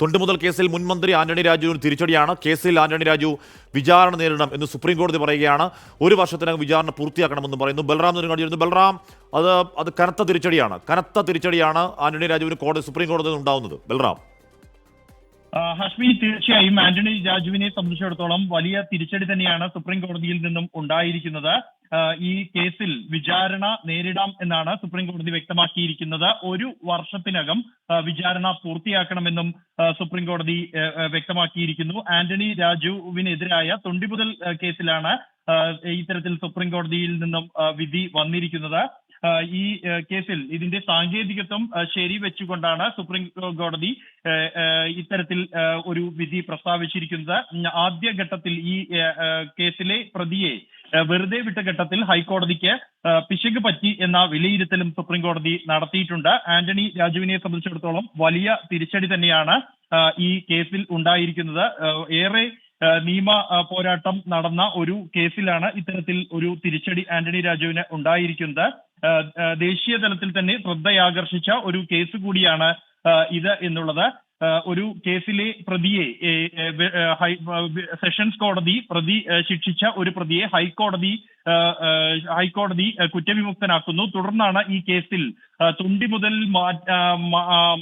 തൊണ്ടുമുതൽ കേസിൽ മുൻ മന്ത്രി ആന്റണി രാജുവിന് തിരിച്ചടിയാണ്. കേസിൽ ആന്റണി രാജു വിചാരണ നേരിടണം എന്ന് സുപ്രീം കോടതി പറയുകയാണ്. ഒരു വർഷത്തിനകം വിചാരണ പൂർത്തിയാക്കണമെന്ന് പറയുന്നു. ബൽറാം നെടുങ്ങാടിയിരുന്നു ബൽറാം അത് അത് കനത്ത തിരിച്ചടിയാണ്. കനത്ത തിരിച്ചടിയാണ് ആന്റണി രാജുവിന് കോടതി സുപ്രീം കോടതി ഉണ്ടാവുന്നത് ബൽറാം. ഹഷ്മി തീർച്ചയായും ആന്റണി രാജുവിനെ സംബന്ധിച്ചിടത്തോളം വലിയ തിരിച്ചടി തന്നെയാണ് സുപ്രീം കോടതിയിൽ നിന്നും ഉണ്ടായിരിക്കുന്നത്. ഈ കേസിൽ വിചാരണ നേരിടാം എന്നാണ് സുപ്രീം കോടതി വ്യക്തമാക്കിയിരിക്കുന്നത്. ഒരു വർഷത്തിനകം വിചാരണ പൂർത്തിയാക്കണമെന്നും സുപ്രീം കോടതി വ്യക്തമാക്കിയിരിക്കുന്നു. ആന്റണി രാജുവിനെതിരായ തൊണ്ടിമുതൽ കേസിലാണ് ഇത്തരത്തിൽ സുപ്രീം കോടതിയിൽ നിന്നും വിധി വന്നിരിക്കുന്നത്. ഈ കേസിൽ ഇതിന്റെ സാങ്കേതികത്വം ശരി വെച്ചുകൊണ്ടാണ് സുപ്രീം കോടതി ഇത്തരത്തിൽ ഒരു വിധി പ്രസ്താവിച്ചിരിക്കുന്നത്. ആദ്യ ഘട്ടത്തിൽ ഈ കേസിലെ പ്രതിയെ വെറുതെ വിട്ട ഘട്ടത്തിൽ ഹൈക്കോടതിക്ക് പിശക് പറ്റി എന്ന വിലയിരുത്തലും സുപ്രീം കോടതി നടത്തിയിട്ടുണ്ട്. ആന്റണി രാജുവിനെ സംബന്ധിച്ചിടത്തോളം വലിയ തിരിച്ചടി തന്നെയാണ് ഈ കേസിൽ ഉണ്ടായിരിക്കുന്നത്. ഏറെ നിയമ പോരാട്ടം നടന്ന ഒരു കേസിലാണ് ഇത്തരത്തിൽ ഒരു തിരിച്ചടി ആന്റണി രാജുവിന് ഉണ്ടായിരിക്കുന്നത്. ദേശീയ തലത്തിൽ തന്നെ ശ്രദ്ധയാകർഷിച്ച ഒരു കേസ് കൂടിയാണ് ഇത് എന്നുള്ളത്. ഒരു കേസിലെ പ്രതിയെ സെഷൻസ് കോടതി പ്രതി ശിക്ഷിച്ച ഒരു പ്രതിയെ ഹൈക്കോടതി ഹൈക്കോടതി കുറ്റവിമുക്തനാക്കുന്നു. തുടർന്നാണ് ഈ കേസിൽ തുണ്ടി മുതൽ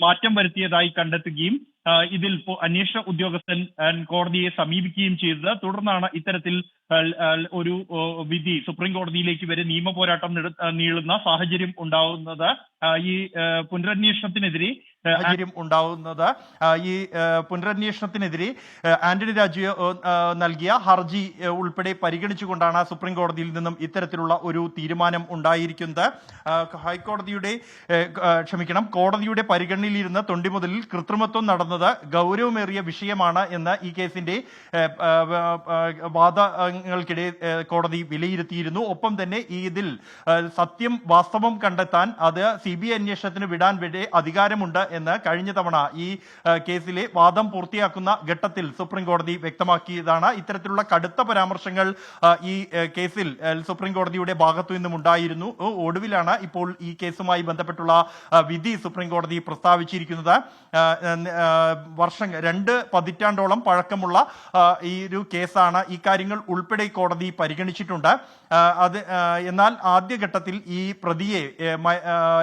മാറ്റം വരുത്തിയതായി കണ്ടെത്തുകയും ഇതിൽ അന്വേഷണ ഉദ്യോഗസ്ഥൻ കോടതിയെ സമീപിക്കുകയും ചെയ്തത്. തുടർന്നാണ് ഇത്തരത്തിൽ ഒരു വിധി സുപ്രീം കോടതിയിലേക്ക് വരെ നിയമ പോരാട്ടം നീളുന്ന സാഹചര്യം ഉണ്ടാവുന്നത്. ഈ പുനരന്വേഷണത്തിനെതിരെ സാഹചര്യം ഉണ്ടാവുന്നത്. ഈ പുനരന്വേഷണത്തിനെതിരെ ആന്റണി രാജു നൽകിയ ഹർജി ഉൾപ്പെടെ പരിഗണിച്ചുകൊണ്ടാണ് സുപ്രീം കോടതിയിൽ നിന്നും ഇത്തരത്തിലുള്ള ഒരു തീരുമാനം ഉണ്ടായിരിക്കുന്നത്. ഹൈക്കോടതിയുടെ ക്ഷമിക്കണം കോടതിയുടെ പരിഗണനയിലിരുന്ന തൊണ്ടിമുതലിൽ കൃത്രിമത്വം നടന്നത് ഗൗരവമേറിയ വിഷയമാണ് എന്ന് ഈ കേസിന്റെ വാദങ്ങൾക്കിടെ കോടതി വിലയിരുത്തിയിരുന്നു. ഒപ്പം തന്നെ ഇതിൽ സത്യം വാസ്തവം കണ്ടെത്താൻ അത് സി ബി ഐ അന്വേഷണത്തിന് വിടാൻ വരെ അധികാരമുണ്ട് എന്ന് കഴിഞ്ഞ തവണ ഈ കേസിലെ വാദം പൂർത്തിയാക്കുന്ന ഘട്ടത്തിൽ സുപ്രീം കോടതി വ്യക്തമാക്കിയതാണ്. ഇത്തരത്തിലുള്ള കടുത്ത പരാമർശങ്ങൾ ഈ കേസിൽ സുപ്രീം കോടതിയുടെ ഭാഗത്തു നിന്നും ഉണ്ടായിരുന്നു. ഒടുവിലാണ് ഇപ്പോൾ ഈ കേസുമായി ബന്ധപ്പെട്ടുള്ള വിധി സുപ്രീം കോടതി പ്രസ്താവിച്ചിരിക്കുന്നത്. വർഷം രണ്ട് പതിറ്റാണ്ടോളം പഴക്കമുള്ള ഈ ഒരു കേസാണ്. ഈ കാര്യങ്ങൾ ഉൾപ്പെടെ കോടതി പരിഗണിച്ചിട്ടുണ്ട്. അത് എന്നാൽ ആദ്യഘട്ടത്തിൽ ഈ പ്രതിയെ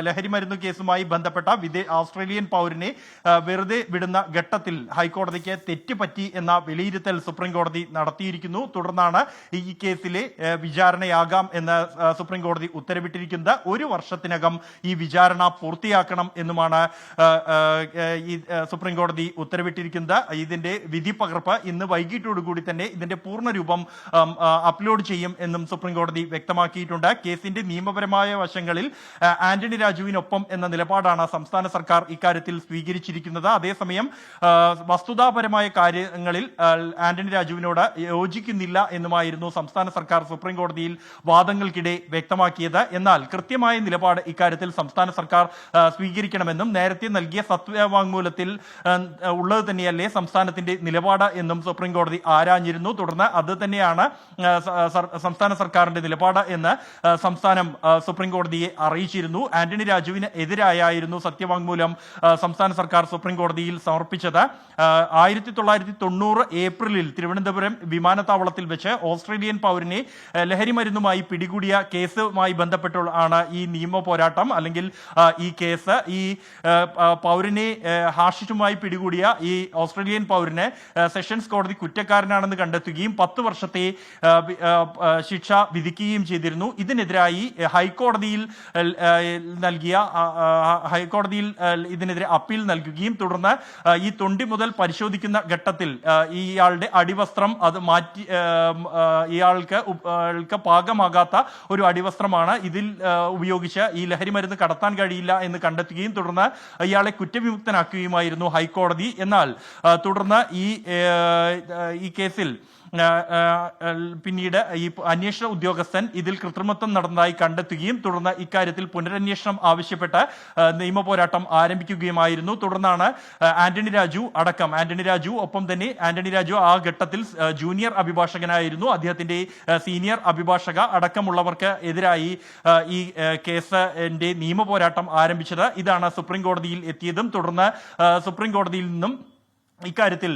ലഹരി മരുന്ന് കേസുമായി ബന്ധപ്പെട്ട വിദേ ഓസ്ട്രേലിയൻ പൗരനെ വെറുതെ വിടുന്ന ഘട്ടത്തിൽ ഹൈക്കോടതിക്ക് തെറ്റുപറ്റി എന്ന വിലയിരുത്തൽ സുപ്രീം കോടതി നടത്തിയിരിക്കുന്നു. തുടർന്നാണ് ഈ കേസിലെ വിചാരണയാകാം എന്ന് സുപ്രീം കോടതി ഉത്തരവിട്ടിരിക്കുന്നത്. ഒരു വർഷത്തിനകം ഈ വിചാരണ പൂർത്തിയാക്കണം എന്നുമാണ് ഈ സുപ്രീം കോടതി ഉത്തരവിട്ടിരിക്കുന്നത്. ഇതിന്റെ വിധി പകർപ്പ് ഇന്ന് വൈകിട്ടോടുകൂടി തന്നെ ഇതിന്റെ പൂർണ രൂപം അപ്ലോഡ് ചെയ്യും എന്നും സുപ്രീം കോടതി വ്യക്തമാക്കിയിട്ടുണ്ട്. കേസിന്റെ നിയമപരമായ വശങ്ങളിൽ ആന്റണി രാജുവിനൊപ്പം എന്ന നിലപാടാണ് സംസ്ഥാന സർക്കാർ ഇക്കാര്യത്തിൽ സ്വീകരിച്ചിരിക്കുന്നത്. അതേസമയം വസ്തുതാപരമായ കാര്യങ്ങളിൽ ആന്റണി രാജുവിനോട് യോജിക്കുന്നില്ല എന്നുമായിരുന്നു സംസ്ഥാന സർക്കാർ സുപ്രീം കോടതിയിൽ വാദങ്ങൾക്കിടെ വ്യക്തമാക്കിയത്. എന്നാൽ കൃത്യമായ നിലപാട് ഇക്കാര്യത്തിൽ സംസ്ഥാന സർക്കാർ സ്വീകരിക്കണമെന്നും നേരത്തെ നൽകിയ സത്യവാങ്മൂലത്തിൽ ഉള്ളത് തന്നെയല്ലേ സംസ്ഥാനത്തിന്റെ നിലപാട് എന്നും സുപ്രീം കോടതി ആരാഞ്ഞിരുന്നു. തുടർന്ന് അത് തന്നെയാണ് സംസ്ഥാന സ- സർ- സംസ്ഥാന സർക്കാരിന്റെ നിലപാട് എന്ന് സംസ്ഥാനം സുപ്രീം കോടതിയെ അറിയിച്ചിരുന്നു. ആന്റണി രാജുവിന് എതിരായായിരുന്നു സത്യവാങ്മൂലം സംസ്ഥാന സർക്കാർ സുപ്രീം കോടതിയിൽ സമർപ്പിച്ചത്. ആയിരത്തി തൊള്ളായിരത്തി തൊണ്ണൂറ് ഏപ്രിലിൽ തിരുവനന്തപുരം വിമാനത്താവളത്തിൽ വെച്ച് ഓസ്ട്രേലിയൻ പൗരനെ ലഹരിമരുന്നുമായി ലഹരി മരുന്നുമായി പിടികൂടിയ കേസുമായി ബന്ധപ്പെട്ടുള്ളാണ് ഈ നിയമ പോരാട്ടം. അല്ലെങ്കിൽ ഈ കേസ് ഈ പൗരനെ ഹാഷിഷുമായി പിടികൂടിയ ഈ ഓസ്ട്രേലിയൻ പൗരനെ സെഷൻസ് കോടതി കുറ്റക്കാരനാണെന്ന് കണ്ടെത്തുകയും പത്ത് വർഷത്തെ ശിക്ഷ വിധിക്കുകയും ചെയ്തിരുന്നു. ഇതിനെതിരായി ഹൈക്കോടതിയിൽ നൽകിയ ഹൈക്കോടതിയിൽ ഇതിനെതിരെ അപ്പീൽ നൽകുകയും തുടർന്ന് ഈ തൊണ്ടി മുതൽ പരിശോധിക്കുന്ന ഘട്ടത്തിൽ ഇയാളുടെ അടിവസ്ത്രം അത് മാറ്റി ഇയാൾക്ക് ഉപ- പാകമാകാത്ത ഒരു അടിവസ്ത്രമാണ്. ഇതിൽ ഉപയോഗിച്ച് ഈ ലഹരി മരുന്ന് കടത്താൻ കഴിയില്ല എന്ന് കണ്ടെത്തുകയും തുടർന്ന് ഇയാളെ കുറ്റവിമുക്തനാക്കുകയുമായിരുന്നു ഹൈക്കോടതി. എന്നാൽ തുടർന്ന് ഈ ഈ കേസിൽ പിന്നീട് ഈ അന്വേഷണ ഉദ്യോഗസ്ഥൻ ഇതിൽ കൃത്രിമത്വം നടന്നതായി കണ്ടെത്തുകയും തുടർന്ന് ഇക്കാര്യത്തിൽ പുനരന്വേഷണം ആവശ്യപ്പെട്ട് നിയമ പോരാട്ടം ആരംഭിക്കുകയുമായിരുന്നു. തുടർന്നാണ് ആന്റണി രാജു അടക്കം. ആന്റണി രാജു ഒപ്പം തന്നെ ആന്റണി രാജു ആ ഘട്ടത്തിൽ ജൂനിയർ അഭിഭാഷകനായിരുന്നു. അദ്ദേഹത്തിന്റെ സീനിയർ അഭിഭാഷക അടക്കമുള്ളവർക്ക് എതിരായി ഈ കേസിന്റെ നിയമ പോരാട്ടം ആരംഭിച്ചത്. ഇതാണ് സുപ്രീം കോടതിയിൽ എത്തിയതും തുടർന്ന് സുപ്രീം കോടതിയിൽ നിന്നും ഇക്കാര്യത്തിൽ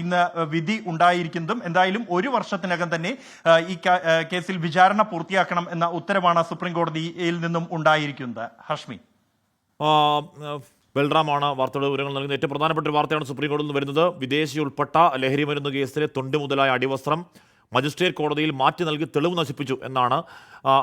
ഇന്ന് വിധി ഉണ്ടായിരിക്കുന്നതും എന്തായാലും ഒരു വർഷത്തിനകം തന്നെ ഈ കേസിൽ വിചാരണ പൂർത്തിയാക്കണം എന്ന ഉത്തരവാണ് സുപ്രീം കോടതിയിൽ നിന്നും ഉണ്ടായിരിക്കുന്നത്. ഹഷ്മി ബൽറാമാണ് വാർത്തയുടെ വിവരങ്ങൾ നൽകുന്നത്. ഏറ്റവും പ്രധാനപ്പെട്ട ഒരു വാർത്തയാണ് സുപ്രീം കോടതിയിൽ നിന്ന് വരുന്നത്. വിദേശി ഉൾപ്പെട്ട ലഹരി മരുന്ന് കേസിലെ തൊണ്ട് മുതലായ അടിവസ്ത്രം മജിസ്ട്രേറ്റ് കോടതിയിൽ മാറ്റി നൽകി തെളിവ് നശിപ്പിച്ചു എന്നാണ്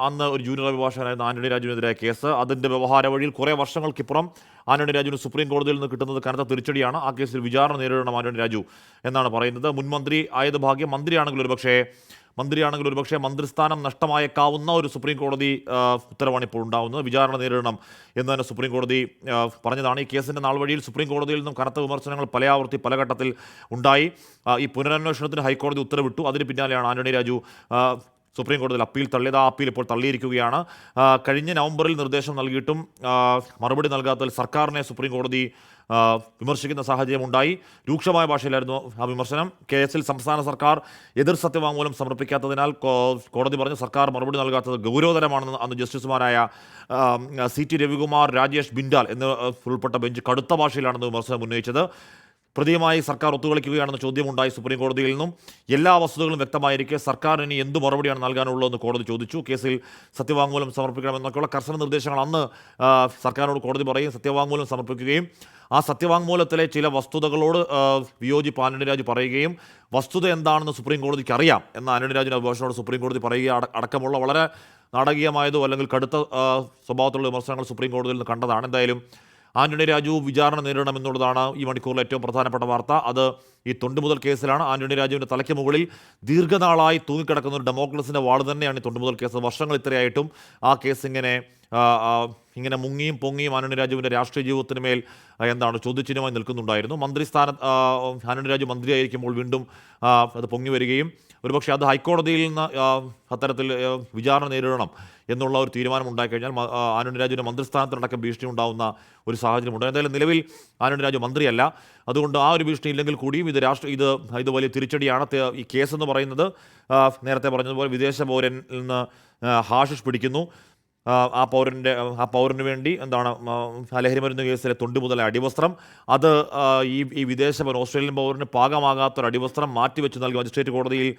അന്ന് ഒരു ജൂനിയർ അഭിഭാഷകനായിരുന്ന ആന്റണി രാജുവിനെതിരായ കേസ്. അതിന്റെ വ്യവഹാര വഴിയിൽ കുറേ വർഷങ്ങൾക്കിപ്പുറം ആന്റണി രാജുവിന് സുപ്രീം കോടതിയിൽ നിന്ന് കിട്ടുന്നത് കനത്ത തിരിച്ചടിയാണ്. ആ കേസിൽ വിചാരണ നേരിടണം ആന്റണി രാജു എന്നാണ് പറയുന്നത്. മുൻമന്ത്രി ആയത് ഭാഗ്യം മന്ത്രിയാണെങ്കിൽ ഒരു പക്ഷേ മന്ത്രിയാണെങ്കിൽ ഒരുപക്ഷെ മന്ത്രിസ്ഥാനം നഷ്ടമായേക്കാവുന്ന ഒരു സുപ്രീം കോടതി ഉത്തരവാണ് ഇപ്പോൾ ഉണ്ടാവുന്നത്. വിചാരണ നേരിടണം എന്ന് തന്നെ സുപ്രീം കോടതി പറഞ്ഞതാണ്. ഈ കേസിന്റെ നാൾ വഴിയിൽ സുപ്രീം കോടതിയിൽ നിന്നും കനത്ത വിമർശനങ്ങൾ പലയാവർത്തി പല ഘട്ടത്തിൽ ഉണ്ടായി. ഈ പുനരന്വേഷണത്തിന് ഹൈക്കോടതി ഉത്തരവിട്ടു. അതിന് പിന്നാലെയാണ് ആന്റണി രാജു സുപ്രീം കോടതിയിൽ അപ്പീൽ തള്ളിയത്. ആ അപ്പീൽ ഇപ്പോൾ തള്ളിയിരിക്കുകയാണ്. കഴിഞ്ഞ നവംബറിൽ നിർദ്ദേശം നൽകിയിട്ടും മറുപടി നൽകാത്തതിൽ സർക്കാരിനെ സുപ്രീം കോടതി വിമർശിക്കുന്ന സാഹചര്യം ഉണ്ടായി. രൂക്ഷമായ ഭാഷയിലായിരുന്നു ആ വിമർശനം. കേസിൽ സംസ്ഥാന സർക്കാർ എതിർ സത്യവാങ്മൂലം സമർപ്പിക്കാത്തതിനാൽ കോടതി പറഞ്ഞു സർക്കാർ മറുപടി നൽകാത്തത് ഗൗരവതരമാണെന്ന് അന്ന് ജസ്റ്റിസുമാരായ സി ടി രവികുമാർ രാജേഷ് ബിൻഡാൽ എന്നിവ ഉൾപ്പെട്ട ബെഞ്ച് കടുത്ത ഭാഷയിലാണെന്ന് വിമർശനം ഉന്നയിച്ചത്. പ്രതിയുമായി സർക്കാർ ഒത്തുകളിക്കുകയാണെന്ന ചോദ്യമുണ്ടായി സുപ്രീം കോടതിയിൽ നിന്നും. എല്ലാ വസ്തുതകളും വ്യക്തമായിരിക്കെ സർക്കാരിന് എന്ത് മറുപടിയാണ് നൽകാനുള്ളതെന്ന് കോടതി ചോദിച്ചു. കേസിൽ സത്യവാങ്മൂലം സമർപ്പിക്കണമെന്നൊക്കെയുള്ള കർശന നിർദ്ദേശങ്ങൾ അന്ന് സർക്കാരിനോട് കോടതി പറയും സത്യവാങ്മൂലം സമർപ്പിക്കുകയും ആ സത്യവാങ്മൂലത്തിലെ ചില വസ്തുതകളോട് വിയോജി വിയോജിപ്പ് ആന്റണി പറയുകയും വസ്തുത എന്താണെന്ന് സുപ്രീം കോടതിക്ക് അറിയാം എന്ന ആന്റണി അഭിഭാഷനോട് സുപ്രീം കോടതി പറയുക അടക്കമുള്ള വളരെ നാടകീയമായതോ അല്ലെങ്കിൽ കടുത്ത സ്വഭാവത്തിലുള്ള വിമർശനങ്ങൾ സുപ്രീം കോടതിയിൽ നിന്ന് കണ്ടതാണ്. എന്തായാലും ആന്റണി രാജു വിചാരണ നേരിടണമെന്നുള്ളതാണ് ഈ മണിക്കൂറിൽ ഏറ്റവും പ്രധാനപ്പെട്ട വാർത്ത. അത് ഈ തൊണ്ടുമുതൽ കേസിലാണ്. ആന്റണി രാജുവിന്റെ തലയ്ക്ക് മുകളിൽ ദീർഘനാളായി തൂങ്ങിക്കിടക്കുന്ന ഒരു ഡെമോക്രസിന്റെ വാൾ തന്നെയാണ് ഈ തൊണ്ടുമുതൽ കേസ്. വർഷങ്ങൾ ഇത്രയായിട്ടും ആ കേസ് ഇങ്ങനെ ഇങ്ങനെ മുങ്ങിയും പൊങ്ങിയും ആന്റണി രാജുവിന്റെ രാഷ്ട്രീയ ജീവിതത്തിന് മേൽ എന്താണ് ചോദ്യചിഹ്നമായി നിൽക്കുന്നുണ്ടായിരുന്നു. മന്ത്രിസ്ഥാന ആ, ആന്റണി രാജു മന്ത്രിയായിരിക്കുമ്പോൾ വീണ്ടും അത് പൊങ്ങി വരികയും ഒരുപക്ഷെ അത് ഹൈക്കോടതിയിൽ നിന്ന് അത്തരത്തിൽ വിചാരണ നേരിടണം എന്നുള്ള ഒരു തീരുമാനം ഉണ്ടായിക്കഴിഞ്ഞാൽ മ- രാജുവിന്റെ മന്ത്രിസ്ഥാനത്തിനടക്കം ഭീഷണി ഉണ്ടാകുന്ന ഒരു സാഹചര്യമുണ്ട്. എന്തായാലും നിലവിൽ ആന്റണി രാജു മന്ത്രിയല്ല. അതുകൊണ്ട് ആ ഒരു ഭീഷണി ഇല്ലെങ്കിൽ കൂടിയും ഇത് രാഷ്ട്ര ഇത് ഇത് വലിയ തിരിച്ചടിയാണ്. ഈ കേസ് എന്ന് പറയുന്നത് നേരത്തെ പറഞ്ഞതുപോലെ വിദേശ പൗരനിൽ നിന്ന് ഹാഷിഷ് പിടിക്കുന്നു. ആ, പൗരന്റെ ആ പൗരന് വേണ്ടി എന്താണ് ലഹരി മരുന്ന് കേസിലെ തൊണ്ട് മുതൽ അടിവസ്ത്രം അത് ഈ ഈ വിദേശ ഓസ്ട്രേലിയൻ പൗരന് പാകമാകാത്തൊരു അടിവസ്ത്രം മാറ്റിവെച്ച് നൽകി മജിസ്ട്രേറ്റ് കോടതിയിൽ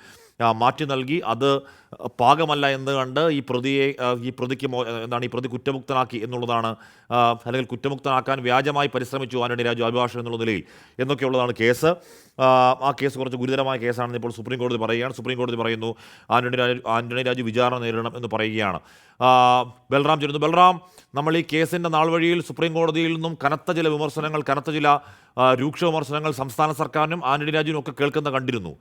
മാറ്റി നൽകി. അത് പാകമല്ല എന്ന് കണ്ട് ഈ പ്രതിയെ ഈ പ്രതിക്ക് എന്താണ് ഈ പ്രതി കുറ്റമുക്തനാക്കി എന്നുള്ളതാണ് അല്ലെങ്കിൽ കുറ്റമുക്തനാക്കാൻ വ്യാജമായി പരിശ്രമിച്ചു ആന്റണി രാജു അഭിഭാഷകൻ എന്നുള്ള നിലയിൽ എന്നൊക്കെയുള്ളതാണ് കേസ്. ആ, കേസ് കുറച്ച് ഗുരുതരമായ കേസാണെന്ന് ഇപ്പോൾ സുപ്രീം കോടതി പറയുകയാണ്. സുപ്രീം കോടതി പറയുന്നു ആന്റണി രാജു ആന്റണി രാജു വിചാരണ നേരിടണം എന്ന് പറയുകയാണ്. ബൽറാം ചേരുന്നു ബൽറാം നമ്മൾ ഈ കേസിന്റെ നാൾ വഴിയിൽ സുപ്രീം കോടതിയിൽ നിന്നും കനത്ത ചില വിമർശനങ്ങൾ കനത്ത ചില രൂക്ഷ വിമർശനങ്ങൾ സംസ്ഥാന സർക്കാരിനും ആന്റണി രാജുവിനും ഒക്കെ കേൾക്കുന്ന കണ്ടിരുന്നു.